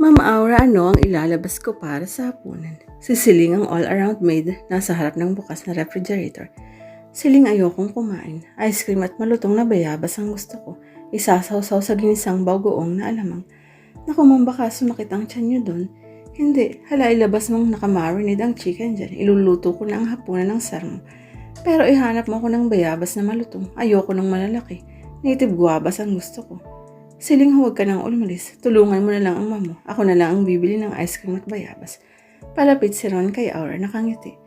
Ma'am Aura, ano ang ilalabas ko para sa hapunan? Si Siling ang all-around maid nasa harap ng bukas na refrigerator. Siling ayokong kumain. Ice cream at malutong na bayabas ang gusto ko. Isasawsaw sa ginisang bagoong na alamang. Naku, ma'am, baka sumakit ang tiyan niyo doon. Hindi, hala ilabas mong nakamarinate ang chicken dyan. Iluluto ko na ang hapunan ng sarmo. Pero ihanap mo ko ng bayabas na malutong. Ayoko ng malalaki. Native guabas ang gusto ko. Siling huwag ka nang umalis. Tulungan mo na lang ang mamo. Ako na lang ang bibili ng ice cream at bayabas. Palapit si Ron kay Aura nakangiti.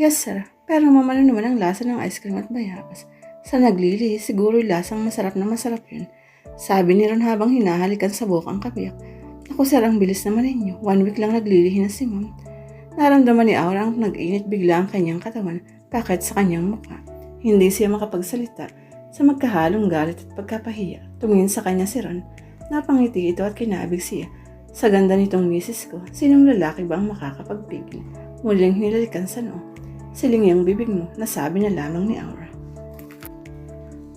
Yes sir, pero mamalo naman ang lasa ng ice cream at bayabas. Sa naglili, siguro lasang masarap na masarap yun. Sabi ni Ron habang hinahalikan sa buhok ang kabiyak. Ako sir, ang bilis naman ninyo. One week lang naglilihi na si ma'am. Naramdaman ni Aura ang nag-init bigla ang kanyang katawan, pakit sa kanyang mukha. Hindi siya makapagsalita sa magkahalong galit at pagkapahiya. Tumingin sa kanya si Ron. Napangiti ito at kinabig siya. Sa ganda nitong misis ko, sinong lalaki ba ang makakapagpigil? Muling hinalikan sa noo. Siling yung bibig mo, nasabi na lamang ni Aura.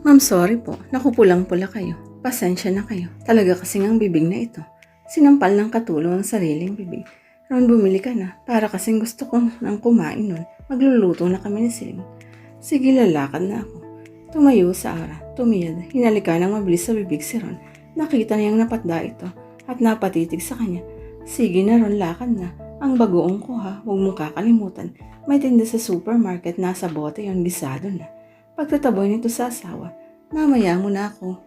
Ma'am, sorry po. Nakupulang-pula kayo. Pasensya na kayo. Talaga kasing ang bibig na ito. Sinampal ng katulong ang sariling bibig. Ron, bumili ka na. Para kasing gusto ko nang kumain nun. Magluluto na kami ni Siling. Sige, lalakad na ako. Tumayo sa ara. Tumiyad. Hinalika ng mabilis sa bibig si Ron. Nakita niyang napatda ito at napatitig sa kanya. Sige na Ron, lakad na. Ang bagoong ko ha, huwag mong kakalimutan. May tinda sa supermarket, nasa bote yon bisado na. Pagtataboy nito sa asawa, mamaya mo na ako.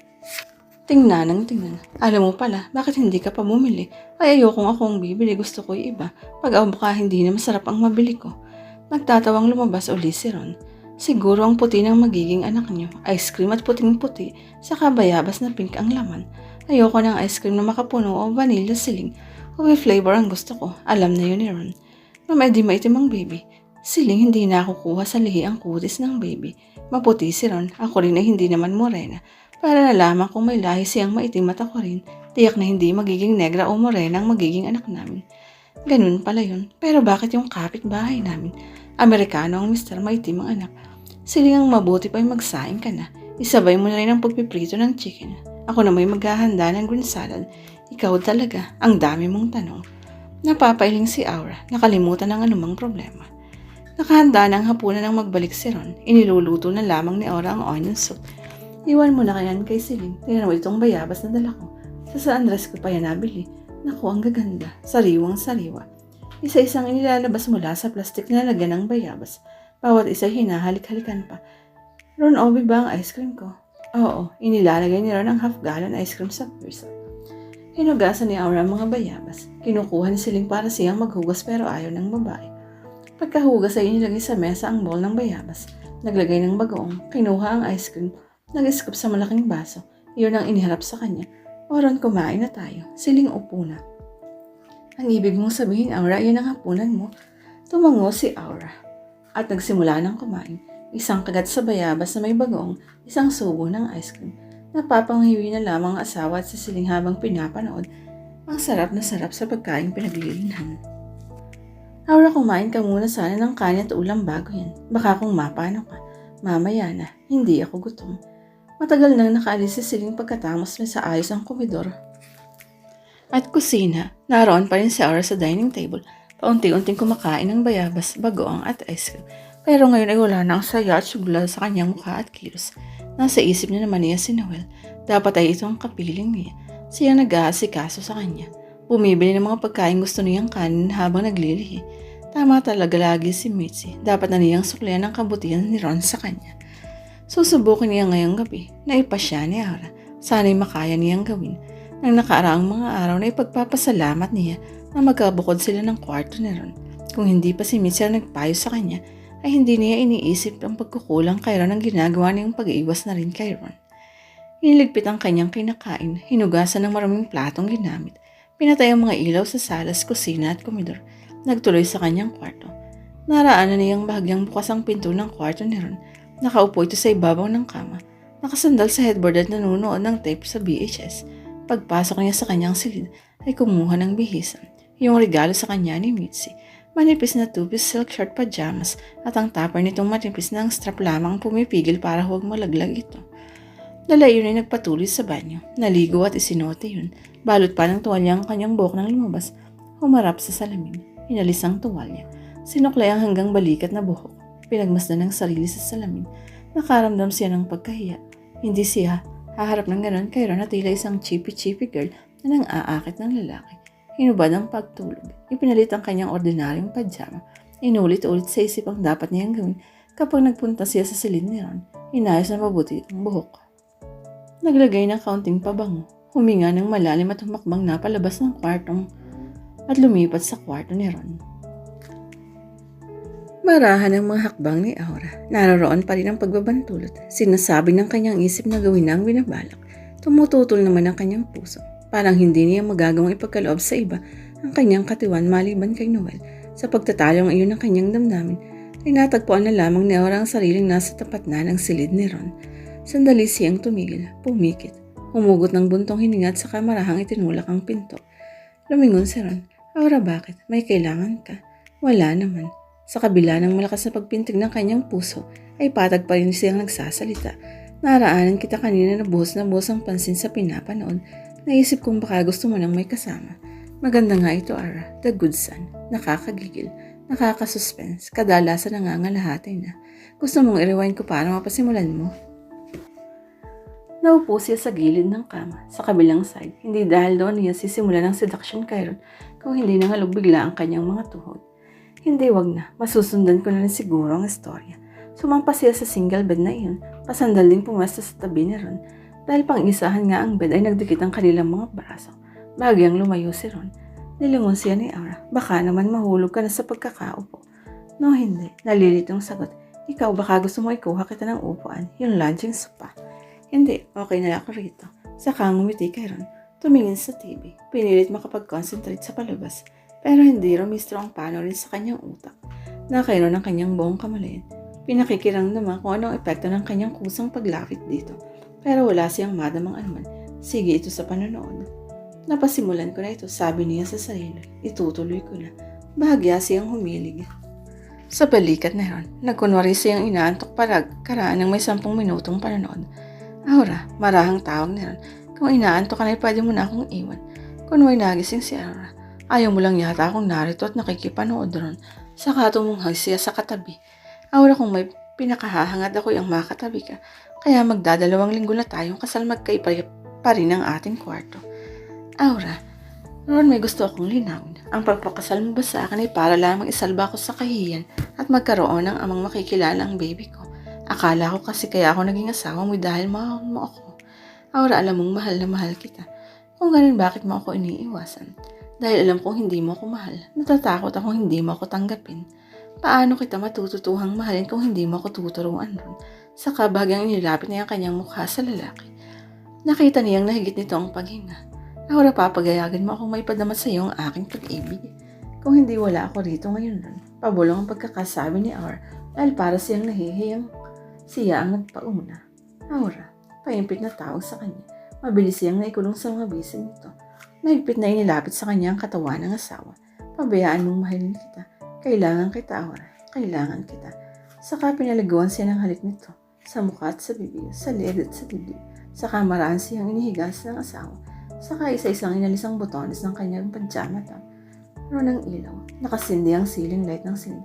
Tingnan ng tingnan. Alam mo pala, bakit hindi ka pa bumili? Ay ayokong akong bibili, gusto ko iba. Pag ka, hindi na masarap ang mabili ko. Nagtatawang lumabas uli si Ron. Siguro ang puti ng magiging anak niyo. Ice cream at puting-puti, saka bayabas na pink ang laman. Ayoko ng ice cream na makapuno o vanilla siling. Uwi flavor ang gusto ko. Alam na yun ni Ron. Ma'am, di maitim ang baby. Siling hindi na ako kuha sa lihi ang kutis ng baby. Maputi si Ron. Ako rin ay hindi naman morena. Para nalaman kung may lahi siyang maitim at ako rin, tiyak na hindi magiging negra o morena ang magiging anak namin. Ganun pala yun. Pero bakit yung kapitbahay namin? Amerikano ang Mr. Maitim ang anak. Siling ang mabuti pa'y magsaing ka na. Isabay mo na rin ang pagpiprito ng chicken. Ako na may maghahanda ng green salad. Ikaw talaga, ang dami mong tanong. Napapailing si Aura, nakalimutan ng anumang problema. Nakahanda ng hapunan ng magbalik si Ron. Iniluluto na lamang ni Aura ang onion soup. Iwan mo na kayan kay Celine. Tingnan mo itong bayabas na dala ko. Sa San Andres ko pa yan nabili. Naku, ang gaganda. Sariwang sariwa. Isa-isang inilalabas mula sa plastik na lagyan ng bayabas. Bawat isa hinahalik-halikan pa. Ron, obi ba ang ice cream ko? Oo, inilalagay ni Ron ang half gallon ice cream sa purse. Hinugasan ni Aura ang mga bayabas. Kinukuha ni Siling para siyang maghugas pero ayaw ng babae. Pagkahugas ay inilagay sa mesa ang bowl ng bayabas. Naglagay ng bagoong, kinuha ang ice cream, nag-scoop sa malaking baso. Iyon ang iniharap sa kanya. Oron, kumain na tayo. Siling upo na. Ang ibig mong sabihin, Aura, yan ang hapunan mo. Tumango si Aura. At nagsimula ng kumain. Isang kagat sa bayabas na may bagoong, isang subo ng ice cream. Napapanghiwi na lamang ang asawa at si Siling habang pinapanood. Ang sarap na sarap sa pagkain pinaglilinhan. Aura, kumain ka muna sana ng kanin at ulam bago yan. Baka kung mapano ka. Mamaya na, hindi ako gutom. Matagal nang nakaalis si Siling pagkatapos may sa ayos ang komedor. At kusina, naroon pa rin si Aura sa dining table. Paunti-unting kumakain ng bayabas, bagoong at ice cream. Pero ngayon ay wala na ang saya at sugla sa kanyang mukha at kilos. Nasa isip niya naman niya si Noel. Dapat ay ito ang kapiling niya. Siya nag-aasikaso sa kanya. Bumibili ng mga pagkain gusto niyang kanin habang naglilihi. Tama talaga lagi si Mitzi. Dapat na niyang suklayan ang kabutihan ni Ron sa kanya. Susubukin niya ngayong gabi na ipasya ni Aura. Sana'y makaya niyang gawin. Nang nakaraang mga araw na ipagpapasalamat niya na magkabukod sila ng kwarto ni Ron. Kung hindi pa si ang nagpayo sa kanya, ay hindi niya iniisip ang pagkukulang kay Ron ang ginagawa niyang pag-iwas na rin kay Ron. Iniligpit ang kanyang kinakain, hinugasan ng maraming platong ginamit, pinatay ang mga ilaw sa salas, kusina at komedor, nagtuloy sa kanyang kwarto. Naraanan niyang bahagyang bukas ang pinto ng kwarto ni Ron. Nakaupo ito sa ibabaw ng kama, nakasandal sa headboard at nanunood ng tape sa VHS. Pagpasok niya sa kanyang silid, ay kumuha ng bihisan, yung regalo sa kanya ni Mitzi. Manipis na two-piece silk short pajamas at ang topper nitong manipis na ang strap lamang pumipigil para huwag malaglag ito. Lalayo na nagpatuloy sa banyo. Naligo at isinote yun. Balot pa ng tuwalya ang kanyang buhok nang lumabas. Humarap sa salamin. Inalis ang tuwalya. Sinuklay ang hanggang balikat na buhok. Pinagmasdan ng sarili sa salamin. Nakaramdam siya ng pagkahiya. Hindi siya haharap ng ganon kay Ron na tila isang chippy-chippy girl na nang aakit ng lalaki. Hinubad ang pagtulog. Ipinalit ang kanyang ordinaryong pajama. Inulit-ulit sa isip ang dapat niyang gawin kapag nagpunta siya sa silid ni Ron. Inayos na mabuti ang buhok. Naglagay ng kaunting pabango. Huminga ng malalim at humakbang na palabas ng kwartong at lumipat sa kwarto ni Ron. Marahan ang mga hakbang ni Aura. Naroroon pa rin ang pagbabantulot. Sinasabi ng kanyang isip na gawin na ang binabalak. Tumututol naman ang kanyang puso. Parang hindi niya magagawang ipagkaloob sa iba ang kanyang katiwan maliban kay Noel. Sa pagtatalong iyon ng kanyang damdamin, ay natagpuan na lamang ni Aura ang sariling nasa tapat na ng silid ni Ron. Sandali siyang tumigil, pumikit. Humugot ng buntong hininga at sa kamarahang itinulak ang pinto. Lumingon si Ron. Aura bakit? May kailangan ka? Wala naman. Sa kabila ng malakas na pagpintig ng kanyang puso, ay patag pa rin siyang nagsasalita. Naraanan kita kanina na buhos na buhos ang pansin sa pinapanood. Naisip kong baka gusto mo nang may kasama. Maganda nga ito, Ara. The good son. Nakakagigil. Nakakasuspense. Kadalasan nangangalahati na. Gusto mong i-rewind ko para mapasimulan mo? Naupo siya sa gilid ng kama, sa kabilang side. Hindi dahil doon niya sisimulan ang seduction kay Ron, kung hindi nangalog bigla ang kanyang mga tuhod. Hindi, wag na. Masusundan ko na rin siguro ang istorya. Sumampa siya sa single bed na iyon. Pasandal din sa tabi ni Ron. Dahil pang isahan nga ang bed ay nagdikit ang kanilang mga braso. Bagyang lumayo si Ron. Nilingon siya ni Aura. Baka naman mahulog ka na sa pagkakaupo. No, hindi. Nalilitong sagot. Ikaw baka gusto mo ikuha kita ng upuan. Yung lunching spa. Hindi. Okay na ako rito. Saka ngumiti kay Ron. Tumingin sa TV. Pinilit makapag-concentrate sa palabas. Pero hindi rumistro ang pano rin sa kanyang utak. Nakairon ang kanyang buong kamalayan. Pinakikirang naman kung anong epekto ng kanyang kusang paglapit dito. Pero wala siyang madamang anuman. Sige ito sa panonood. Napasimulan ko na ito, sabi niya sa sarili. Itutuloy ko na. Bahagya siyang humilig. Sa balikat na yun, nagkunwari siyang inaantok para karaan ng may sampung minutong panonood. Aura, marahang tawag na ron. Kung inaantok ka na, pwede mo na akong iwan. Kunway nagising si Aura. Ayaw mo lang yata akong narito at nakikipanood ron. Saka tumunghag siya sa katabi. Aura kung may pinakahahangad ako yung makatabi ka. Kaya magdadalawang linggo na tayong kasal magkaipa pa rin ang ating kwarto. Aura, Ron may gusto akong linawin. Ang pagpakasal mo ba sa akin ay para lamang isalba ko sa kahiyan at magkaroon ng amang makikilala ang baby ko. Akala ko kasi kaya ako naging asawa mo dahil mahal mo ako. Aura, alam mong mahal na mahal kita. Kung ganun, bakit mo ako iniiwasan? Dahil alam kong hindi mo ako mahal. Natatakot akong hindi mo ako tanggapin. Paano kita matututuhang mahalin kung hindi mo ako tuturuan ron? Saka bagyang inilapit niya ang kanyang mukha sa lalaki. Nakita niyang nahigit nito ang paghinga. Ahora papagayagan mo akong may padama sa iyo ang aking pag-ibig. Kung hindi wala ako rito ngayon ron, pabulong ang pagkakasabi ni Aura dahil para siyang nahihiyang siya ang nagpauna. Aura, paimpit na tawag sa kanya. Mabilis siyang naikulong sa mga bisig nito. Nahigpit na inilapit sa kanya ang katawan ng asawa. Pabayaan mong mahalin kita. Kailangan kita, Aura. Kailangan kita. Saka pinaliguan siya ng halik nito. Sa mukha at sa bibig, sa leeg at sa dibdib. Saka maraan siyang inihigas ng asawa. Saka isa-isang inalis ang botones ng kanyang pajama top. Pero ng ilaw, nakasindi ang ceiling light ng silid.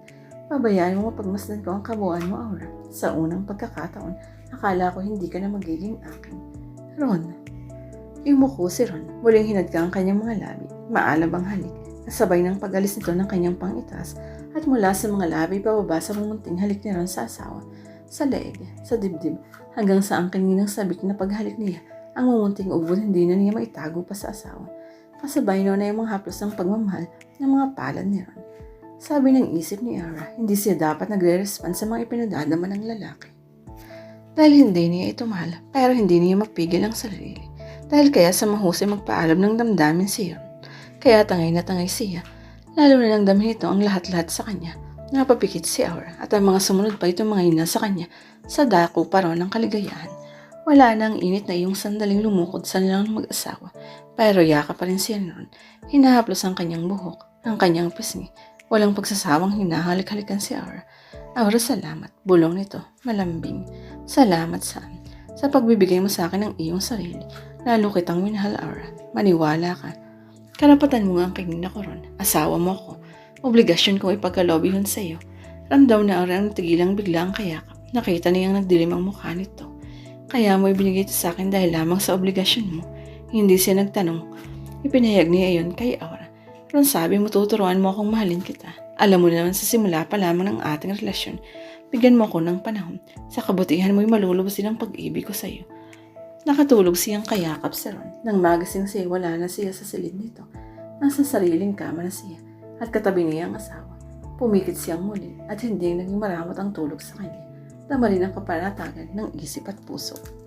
Pabayaan mo mapagmasdan ko ang kabuuan mo, Aura. Sa unang pagkakataon, akala ko hindi ka na magiging akin. Ron, Yumuko si Ron. Muling hinadka ang kanyang mga labi. Maalab ang halik. Nasabay ng pag-alis nito ng kanyang pangitas at mula sa mga labi pababa sa mumunting halik ni Ron sa asawa. Sa leeg, sa dibdib, hanggang sa ang kaninang sabik na paghalik niya. Ang mumunting ubod hindi na niya maitago pa sa asawa. Kasabay no na yung mga haplos ng pagmamahal ng mga palad ni Ron. Sabi ng isip ni Ara, hindi siya dapat nagre-respond sa mga ipinadadama ng lalaki. Dahil hindi niya ito mahal, pero hindi niya mapigil ang sarili. Dahil kaya sa mahusay magpaalam ng damdamin siya. Kaya tangay na tangay siya. Lalo na nang damhin ito ang lahat-lahat sa kanya. Napapikit si Aura at ang mga sumunod pa itong mga ina sa kanya sa dako pa ron ng kaligayahan. Wala na ang init na iyong sandaling lumukod sa nilang mag-asawa. Pero yaka pa rin siya noon. Hinahaplos ang kanyang buhok, ang kanyang pisngi. Walang pagsasawang hinahalik-halikan si Aura. Aura, salamat. Bulong nito. Malambing. Salamat, Sam. Sa pagbibigay mo sa akin ng iyong sarili Lalo kitang minahal, Aura. Maniwala ka. Karapatan mo nga ang kingin ako ron. Asawa mo ko. Obligasyon kong ipagkalobi yun sa'yo. Ramdam na ang tigilang bigla ang kayakap. Nakita niyang nagdilim ang mukha nito. Kaya mo ibinigay ito sa akin dahil lamang sa obligasyon mo. Hindi siya nagtanong. Ipinahayag niya iyon kay Aura. Ron sabi mo tuturuan mo akong mahalin kita. Alam mo naman sa simula pa lamang ng ating relasyon, bigyan mo ako ng panahon. Sa kabutihan mo'y malulubos din ang pag-ibig ko sa'yo. Nakatulog siyang kayakap sa Ron. Nang magising siya, wala na siya sa silid nito. Nasa sariling kama na siya at katabi niya ang asawa. Pumikit siyang muli at hindi naging maramot ang tulog sa kanya. Dama rin ang kapanatagan ng isip at puso.